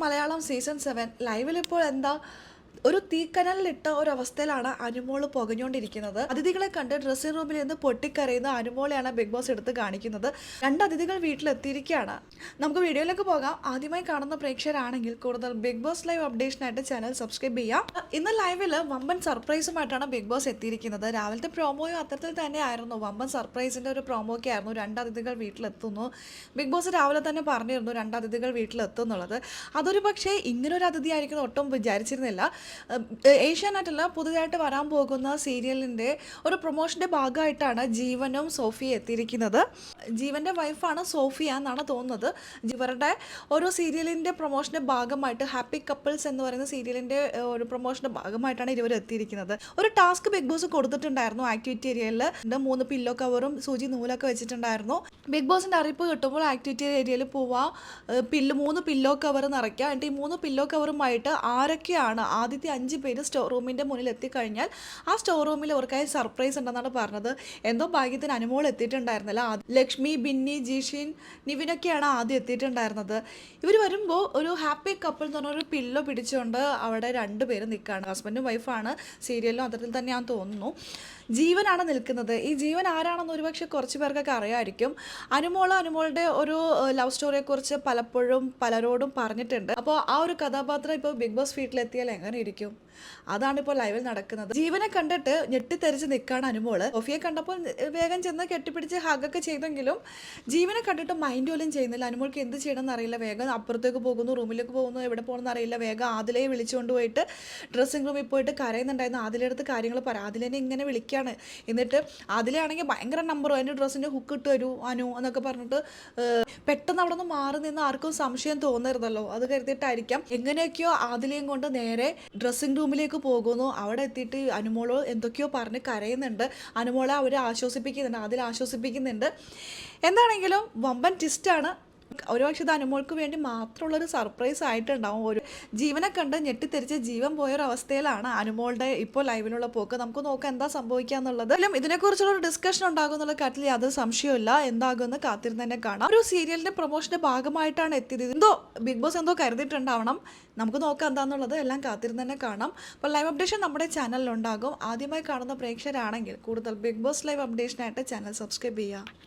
Malayalam season seven ലൈവിൽ ഇപ്പോൾ എന്താ ഒരു തീക്കനലിലിട്ട ഒരു അവസ്ഥയിലാണ് അനുമോൾ പുകഞ്ഞുകൊണ്ടിരിക്കുന്നത്. അതിഥികളെ കണ്ട് ഡ്രസ്സിംഗ് റൂമിൽ നിന്ന് പൊട്ടിക്കരയുന്ന അനുമോളെയാണ് ബിഗ് ബോസ് എടുത്ത് കാണിക്കുന്നത്. രണ്ട് അതിഥികൾ വീട്ടിലെത്തിയിരിക്കുകയാണ്. നമുക്ക് വീഡിയോയിലേക്ക് പോകാം. ആദ്യമായി കാണുന്ന പ്രേക്ഷകരാണെങ്കിൽ കൂടുതൽ ബിഗ് ബോസ് ലൈവ് അപ്ഡേഷനായിട്ട് ചാനൽ സബ്സ്ക്രൈബ് ചെയ്യാം ഇന്ന് ലൈവിൽ വമ്പൻ സർപ്രൈസുമായിട്ടാണ് ബിഗ് ബോസ് എത്തിയിരിക്കുന്നത്. രാവിലത്തെ പ്രോമോയും അത്തരത്തിൽ തന്നെയായിരുന്നു. വമ്പൻ സർപ്രൈസിന്റെ ഒരു പ്രോമോ ഒക്കെ ആയിരുന്നു. രണ്ട് അതിഥികൾ വീട്ടിലെത്തുന്നു. ബിഗ് ബോസ് രാവിലെ തന്നെ പറഞ്ഞിരുന്നു രണ്ട് അതിഥികൾ വീട്ടിലെത്തും എന്നുള്ളത് അതൊരു പക്ഷേ ഇങ്ങനൊരു അതിഥി ആയിരിക്കും ഒട്ടും വിചാരിച്ചിരുന്നില്ല. ഏഷ്യാനെറ്റല്ല പുതുതായിട്ട് വരാൻ പോകുന്ന സീരിയലിന്റെ ഒരു പ്രൊമോഷന്റെ ഭാഗമായിട്ടാണ് ജീവനും സോഫിയ എത്തിയിരിക്കുന്നത്. ജീവന്റെ വൈഫാണ് സോഫിയ എന്നാണ് തോന്നുന്നത്. ഇവരുടെ ഒരു സീരിയലിന്റെ പ്രൊമോഷന്റെ ഭാഗമായിട്ട് ഹാപ്പി കപ്പിൾസ് എന്ന് പറയുന്ന സീരിയലിന്റെ ഒരു പ്രൊമോഷന്റെ ഭാഗമായിട്ടാണ് ഇരുവർ എത്തിയിരിക്കുന്നത്. ഒരു ടാസ്ക് ബിഗ് ബോസ് കൊടുത്തിട്ടുണ്ടായിരുന്നു ആക്ടിവിറ്റി ഏരിയയിൽ മൂന്ന് പില്ലോ കവറും സൂചി നൂലൊക്കെ വെച്ചിട്ടുണ്ടായിരുന്നു. ബിഗ് ബോസിന്റെ അറിയിപ്പ് കിട്ടുമ്പോൾ ആക്ടിവിറ്റി ഏരിയയിൽ പോവാം. പില്ല് മൂന്ന് പില്ലോ കവർ നിറയ്ക്കുക എന്നിട്ട് ഈ മൂന്ന് പില്ലോ കവറുമായിട്ട് ആരൊക്കെയാണ് ആദ്യത്തെ അഞ്ച് പേര് സ്റ്റോർ റൂമിന്റെ മുന്നിൽ എത്തിക്കഴിഞ്ഞാൽ ആ സ്റ്റോർ റൂമിൽ അവർക്കായി സർപ്രൈസ് ഉണ്ടെന്നാണ് പറഞ്ഞത്. എന്തോ ഭാഗ്യത്തിന് അനുമോൾ എത്തിയിട്ടുണ്ടായിരുന്നില്ല. ലക്ഷ്മി ബിന്നി ജിഷിൻ നിവിനൊക്കെയാണ് ആദ്യം എത്തിയിട്ടുണ്ടായിരുന്നത്. ഇവർ വരുമ്പോൾ ഒരു ഹാപ്പി കപ്പിൾ എന്ന് പറഞ്ഞൊരു പില്ലോ പിടിച്ചുകൊണ്ട് അവിടെ രണ്ട് പേര് നിൽക്കുകയാണ് ഹസ്ബൻഡും വൈഫാണ്. സീരിയലിലും അത്തരത്തിൽ തന്നെയാണെന്ന് തോന്നുന്നു. ജീവനാണ് നിൽക്കുന്നത്. ഈ ജീവൻ ആരാണെന്ന് ഒരുപക്ഷെ കുറച്ച് പേർക്കൊക്കെ അറിയാമായിരിക്കും അനുമോൾ അനുമോളുടെ ഒരു ലവ് സ്റ്റോറിയെക്കുറിച്ച് പലപ്പോഴും പലരോടും പറഞ്ഞിട്ടുണ്ട്. അപ്പോൾ ആ ഒരു കഥാപാത്രം ഇപ്പോൾ ബിഗ് ബോസ് വീട്ടിലെത്തിയാൽ എങ്ങനെ ഇരിക്കും അതാണ് ഇപ്പോൾ ലൈവിൽ നടക്കുന്നത്. ജീവനെ കണ്ടിട്ട് ഞെട്ടിത്തെറിച്ച് നിൽക്കാണ് അനുമോൾ. സോഫിയെ കണ്ടപ്പോൾ വേഗം ചെന്ന് കെട്ടിപ്പിടിച്ച് ഹഗൊക്കെ ചെയ്തെങ്കിലും ജീവനെ കണ്ടിട്ട് മൈൻഡ് പോലും ചെയ്യുന്നില്ല. അനുമോൾക്ക് എന്ത് ചെയ്യണമെന്ന് അറിയില്ല. വേഗം അപ്പുറത്തേക്ക് പോകുന്നു റൂമിലേക്ക് പോകുന്നു എവിടെ പോകണമെന്ന് അറിയില്ല. വേഗം ആദിലയെ വിളിച്ചുകൊണ്ട് പോയിട്ട് ഡ്രസ്സിംഗ് റൂമിൽ പോയിട്ട് കരയുന്നുണ്ടായിരുന്നു. ആദിലെടുത്ത് കാര്യങ്ങൾ പറ. ആദിലെന്നെ ഇങ്ങനെ വിളിക്കുകയാണ് എന്നിട്ട് ആദിലാണെങ്കിൽ ഭയങ്കര നമ്പറും അതിന്റെ ഡ്രസ്സിന്റെ ഹുക്ക് ഇട്ട് തരൂ അനു എന്നൊക്കെ പറഞ്ഞിട്ട് പെട്ടെന്ന് അവിടെ നിന്ന് മാറി നിന്ന് ആർക്കും സംശയം തോന്നരുതല്ലോ. അത് കരുതിയിട്ടായിരിക്കാം. എങ്ങനെയൊക്കെയോ ആദിലയും കൊണ്ട് നേരെ ഡ്രസ്സിംഗ് റൂമിലേക്ക് പോകുന്നു. അവിടെ എത്തിയിട്ട് അനുമോളോ എന്തൊക്കെയോ പറഞ്ഞ് കരയുന്നുണ്ട്. അനുമോളെ അവർ ആശ്വസിപ്പിക്കുന്നുണ്ട്. അതിൽ ആശ്വസിപ്പിക്കുന്നുണ്ട്. എന്താണെങ്കിലും വമ്പൻ ട്വിസ്റ്റാണ് ഒരുപക്ഷെ അനുമോൾക്ക് വേണ്ടി മാത്രമുള്ളൊരു സർപ്രൈസ് ആയിട്ടുണ്ടാവും. ഒരു ജീവനെ കണ്ട് ഞെട്ടിത്തെറിച്ച് ജീവൻ പോയൊരവസ്ഥയിലാണ് അനുമോളുടെ ഇപ്പോൾ ലൈവിലുള്ള പോക്ക്. നമുക്ക് നോക്കാം എന്താ സംഭവിക്കുക എന്നുള്ളത് ഇതിനെക്കുറിച്ചുള്ള ഒരു ഡിസ്കഷൻ ഉണ്ടാകും എന്നുള്ള കാര്യത്തിൽ യാതൊരു സംശയമില്ല എന്താകുമെന്ന് കാത്തിരുന്ന് തന്നെ കാണാം. ഒരു സീരിയലിന്റെ പ്രൊമോഷന്റെ ഭാഗമായിട്ടാണ് എത്തിയത്. എന്തോ ബിഗ് ബോസ് എന്തോ കരുതിയിട്ടുണ്ടാവണം. നമുക്ക് നോക്കാം എന്താണെന്നുള്ളത് എല്ലാം കാത്തിരുന്ന് തന്നെ കാണാം. അപ്പോൾ ലൈവ് അപ്ഡേഷൻ നമ്മുടെ ചാനലിലുണ്ടാകും ആദ്യമായി കാണുന്ന പ്രേക്ഷകരാണെങ്കിൽ കൂടുതൽ ബിഗ് ബോസ് ലൈവ് അപ്ഡേഷനായിട്ട് ചാനൽ സബ്സ്ക്രൈബ് ചെയ്യുക.